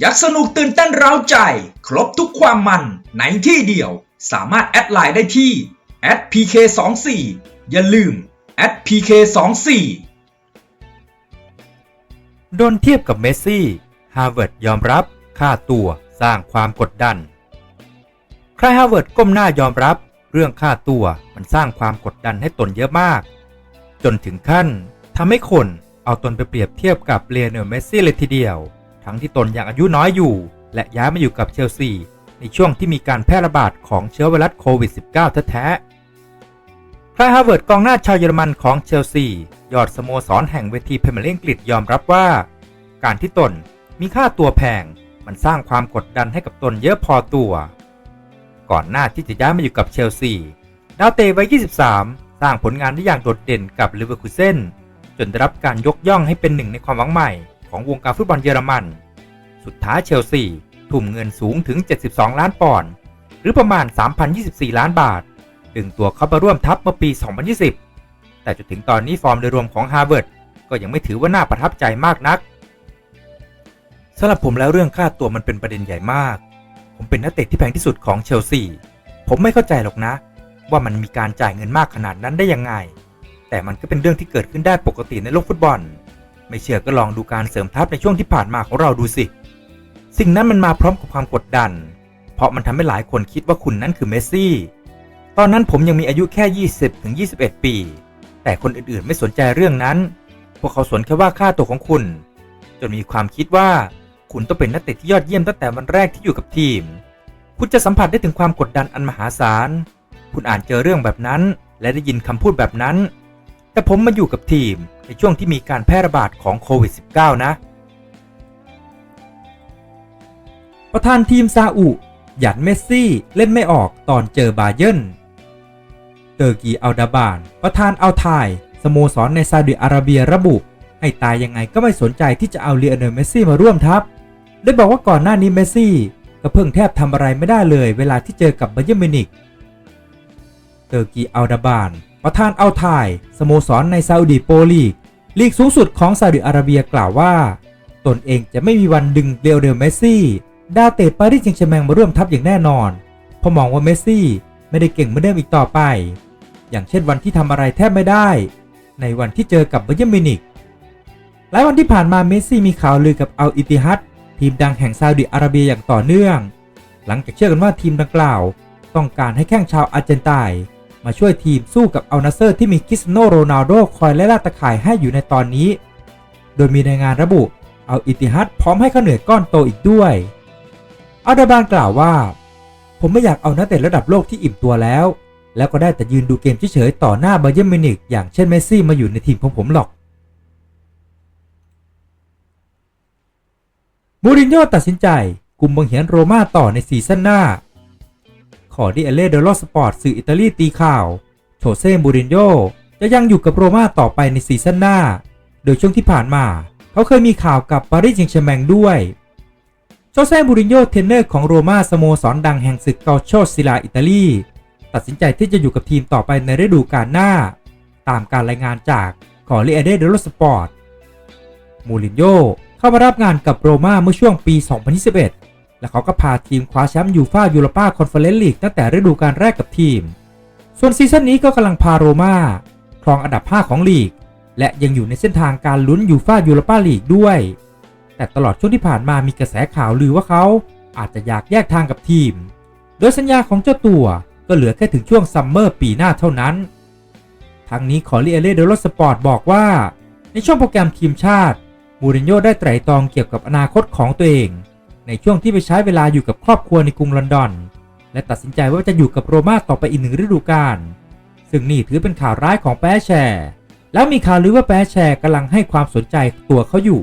อยากสนุกตื่นเต้นเร้าใจ ครบทุกความมันในที่เดียว สามารถแอดไลน์ได้ที่ @pk24 อย่าลืม @pk24 โดนเทียบกับเมสซี่ฮาร์วาร์ดยอมรับค่าตัวสร้างความกดดัน ใครฮาร์วาร์ดก้มหน้ายอมรับ เรื่องค่าตัวมันสร้างความกดดันให้ตนเยอะมาก จนถึงขั้นทำให้คนเอาตนไปเปรียบเทียบกับเลโอเนลเมสซี่เลยทีเดียว ทั้งที่ตนยังอายุน้อยอยู่ และย้ายมาอยู่กับเชลซี ในช่วงที่มีการแพร่ระบาดของเชื้อไวรัสโควิด -19 แท้ๆคลายฮาร์เวิร์ดกองหน้าชาวเยอรมันของเชลซี ยอดสโมสรแห่งเวทีพรีเมียร์ลีกอังกฤษยอมรับว่า การที่ตนมีค่าตัวแพง มันสร้างความกดดันให้กับตนเยอะพอตัว ก่อนหน้าที่จะย้ายมาอยู่กับเชลซีดาวเตะวัย 23 สร้างผลงานได้อย่างโดดเด่นกับลิเวอร์คูเซนจนได้รับการยกย่องให้เป็นหนึ่งในความหวังใหม่ ของวงการฟุตบอลเยอรมัน สุดท้ายเชลซีทุ่มเงินสูงถึง 72 ล้านปอนด์หรือประมาณ 3,024 ล้านบาท ดึงตัวเขามาร่วมทัพเมื่อปี 2020 แต่จนถึงตอนนี้ฟอร์มโดยรวมของฮาร์วาร์ดก็ยังไม่ถือว่าน่าประทับใจมากนักสำหรับผมแล้วเรื่องค่าตัวมันเป็นประเด็นใหญ่มาก ผมเป็นนักเตะที่แพงที่สุดของเชลซี ผมไม่เข้าใจหรอกนะ ว่ามันมีการจ่ายเงินมากขนาดนั้นได้ยังไง แต่มันก็เป็นเรื่องที่เกิดขึ้นได้ปกติในโลกฟุตบอล ไม่เชื่อก็ลองดูการเสริมทัพในช่วงที่ผ่านมาของเราดูสิ สิ่งนั้นมันมาพร้อมกับความกดดัน เพราะมันทำให้หลายคนคิดว่าคุณนั้นคือเมสซี่ ตอนนั้นผมยังมีอายุแค่ 20ถึง21 ปี แต่คนอื่นๆไม่สนใจเรื่องนั้น พวกเขาสนแค่ว่าค่าตัวของคุณ จนมีความคิดว่าคุณต้องเป็นนักเตะที่ยอดเยี่ยมตั้งแต่วันแรกที่อยู่กับทีม คุณจะสัมผัสได้ถึงความกดดันอันมหาศาล คุณอ่านเจอเรื่องแบบนั้น และได้ยินคำพูดแบบนั้น แต่ผมมาอยู่กับทีมในช่วงที่มีการแพร่ระบาดของโควิด -19 นะ ประธานทีมซาอุหยันเมสซี่เล่นไม่ออกตอนเจอบาเยินเตอร์กีอัลดาบาน ประธานอัลไทยสโมสรในซาอุดิอาระเบียระบุ ให้ตายยังไงก็ไม่สนใจที่จะเอาเลียเนลเมสซี่มาร่วมทัพ ได้บอกว่าก่อนหน้านี้เมสซี่ก็เพิ่งแทบทำอะไรไม่ได้เลยเวลาที่เจอกับบัเยิร์นมิวนิกเตอร์กีอัลดาบาน ประธานอัลไทยสโมสรในซาอุดิโปรลีก ลีกสูงสุดของซาอุดิอาระเบียกล่าวว่า ตนเองจะไม่มีวันดึงเรอัลเดลเมสซี่ ดาวเตะปารีสแซงต์แชร์แมงมาร่วมทัพอย่างแน่นอนเพราะมองว่าเมสซี่ไม่ได้เก่งเหมือนเดิมอีกต่อไป อย่างเช่นวันที่ทำอะไรแทบไม่ได้ ในวันที่เจอกับเบอร์มินิกหลายวันที่ผ่านมาเมสซี่มีข่าวลือกับอัลอิติฮัดทีมดังแห่งซาอุดิอาระเบียอย่างต่อเนื่อง หลังจากเชื่อกันว่าทีมดังกล่าว ต้องการให้แข้งชาวอาร์เจนไตน์ มาช่วยทีมสู้กับอัลนาเซอร์ที่มีคริสโนโรนัลโดคอยไล่ล่าตะข่ายให้อยู่ในตอนนี้ โดยมีรายงานระบุเอาอิติฮัดพร้อมให้ข้าวเหนือก้อนโตอีกด้วยอัลดาบานกล่าวว่า ผมไม่อยากเอานักเตะระดับโลกที่อิ่มตัวแล้ว แล้วก็ได้แต่ยืนดูเกมเฉยๆต่อหน้าบาเยิร์นมิวนิกอย่างเช่นเมสซี่มาอยู่ในทีมของผมหรอกมูรินโญ่ตัดสินใจกลุ่มบังเหียนโรม่าต่อในซีซั่นหน้า ขอดีเอเลเดลอสปอร์ตสื่ออิตาลีตีข่าวโชเซ่มูรินโญ่จะยังอยู่กับโรม่าต่อไปในซีซั่นหน้า โดยช่วงที่ผ่านมา เขาเคยมีข่าวกับปารีสแซงต์แชร์แมงด้วยโชเซ่มูรินโญ่เทรนเนอร์ของโรม่าสโมสรดังแห่งศึกเกาโชซิลาอิตาลีตัดสินใจที่จะอยู่กับทีมต่อไปในฤดูกาลหน้า ตามการรายงานจากขอรีเอเดเดลสปอร์ตมูรินโญ่เข้ามารับงานกับโรม่าเมื่อช่วงปี 2021 และเขาก็พาทีมคว้าแชมป์ยูฟ่ายูโรปาคอนเฟอเรนซ์ลีกตั้งแต่ฤดูกาลแรกกับทีม ส่วนซีซั่นนี้ก็กำลังพาโรม่าครองอันดับ 5 ของลีก และยังอยู่ในเส้นทางการลุ้นยูฟ่ายูโรปาลีกด้วย แต่ตลอดช่วงที่ผ่านมามีกระแสข่าวลือว่าเขาอาจจะอยากแยกทางกับทีม โดยสัญญาของเจ้าตัวก็เหลือแค่ถึงช่วงซัมเมอร์ปีหน้าเท่านั้นทางนี้ขอรีเอเล่เดลสปอร์ตบอกว่า ในช่วงโปรแกรมทีมชาติ มูรินโญ่ได้ไตร่ตรองเกี่ยวกับอนาคตของตัวเอง ในช่วงที่ไปใช้เวลาอยู่กับครอบครัวในกรุงลอนดอน และตัดสินใจว่าจะอยู่กับโรม่าต่อไปอีกหนึ่งฤดูกาลซึ่งนี่ถือเป็นข่าวร้ายของแปรแชร์ แล้วมีข่าวลือว่าแปรแชร์กำลังให้ความสนใจตัวเขาอยู่